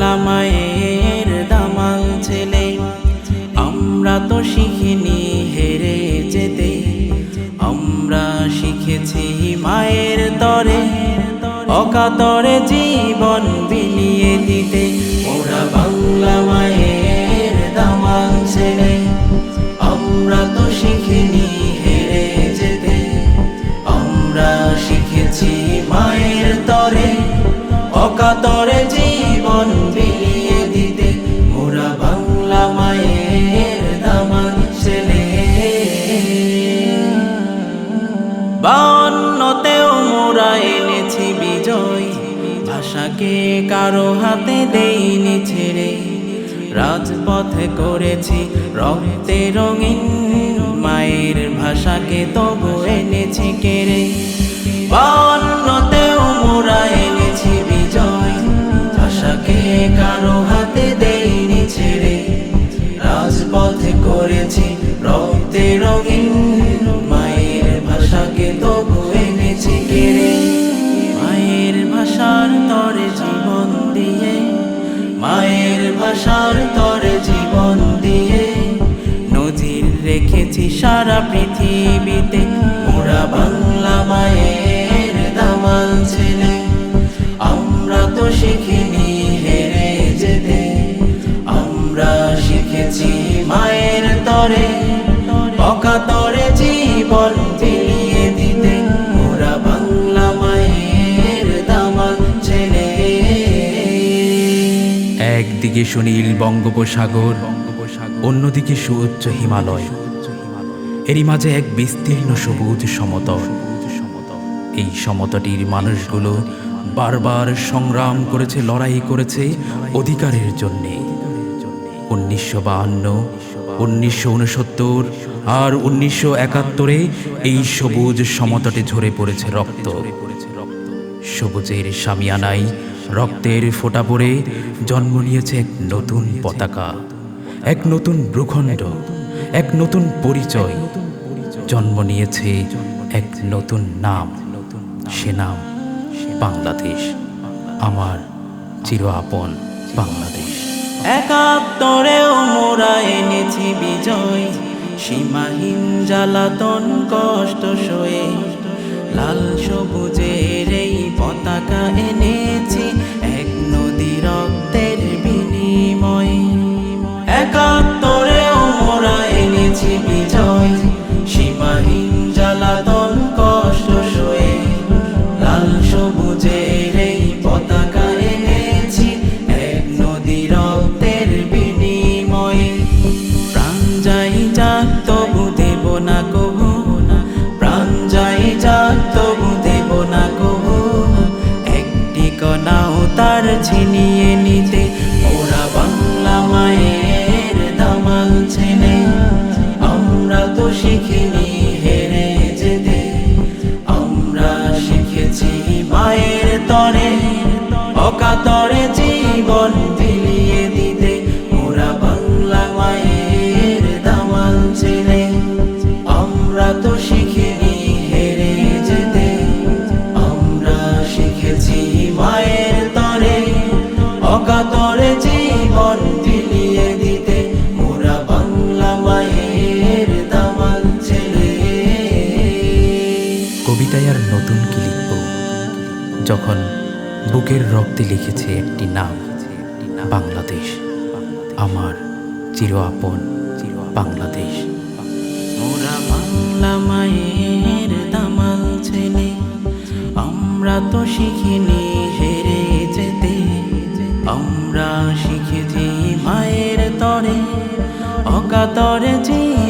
মায়ের দামাল ছেলে। আমরা তো শিখিনি হেরে যেতে আমরা শিখেছি মায়ের তরে। অকাতরে জীবন ভাষাকে কারও হাতে দেইনি ছেড়ে। রাজপথে করেছি রক্তে রঙিন মায়ের ভাষাকে তবু এনেছি কেড়ে। ভাষার তরে জীবন দিয়ে নজির রেখেছি সারা পৃথিবীতে। মোরা বাংলা মায়ের একদিকে সুনীল বঙ্গোপসাগর, অন্যদিকে সুউচ্চ হিমালয়। এরই মাঝে এক বিস্তীর্ণ সবুজ সমতল। এই সমতটির মানুষগুলো বারবার সংগ্রাম করেছে, লড়াই করেছে অধিকারের জন্যে। উনিশশো বাহান্ন, উনিশশো উনসত্তর আর উনিশশো একাত্তরে এই সবুজ সমতটে ঝরে পড়েছে রক্ত। সবুজের সামিয়ানাই রক্তের ফোঁটা পড়ে জন্ম নিয়েছে এক নতুন পতাকা, এক নতুন ভূখণ্ড, এক নতুন পরিচয়। জন্ম নিয়েছে এক নতুন নাম, সে নাম বাংলাদেশ। আমার চির আপন বাংলাদেশ। এনেছি বিজয়, সীমাহীন জ্বালাতন কষ্ট সয়ে। লাল সবুজের একাত্তরেও মোরা এনেছি বিজয়। সীমাহীন জ্বালাতন কষ্ট সয়ে লাল সবুজের এই পতাকা এনেছি এক নদী রক্তের বিনিময়ে। প্রাণ যাই যাক, তবু দেব না কবু। প্রাণ যাই যাক, তবু দেব না কবু। একটি কণাও তার ছিনিয়ে নিতে অকাতরে জীবন বিলিয়ে দিতে মোরা বাংলা মায়ের দামাল ছেলে। কবিতায় আর নতুন কি লিখব? যখন বুকের রক্তে লিখেছে একটি নাম বাংলাদেশ আমার চির আপন বাংলাদেশ। মোরা বাংলা মায়ের দামাল ছেলে আমরা তো শিখিনি হেরে যেতে। আমরা শিখেছি মায়ের তরে অকাতরে জীবন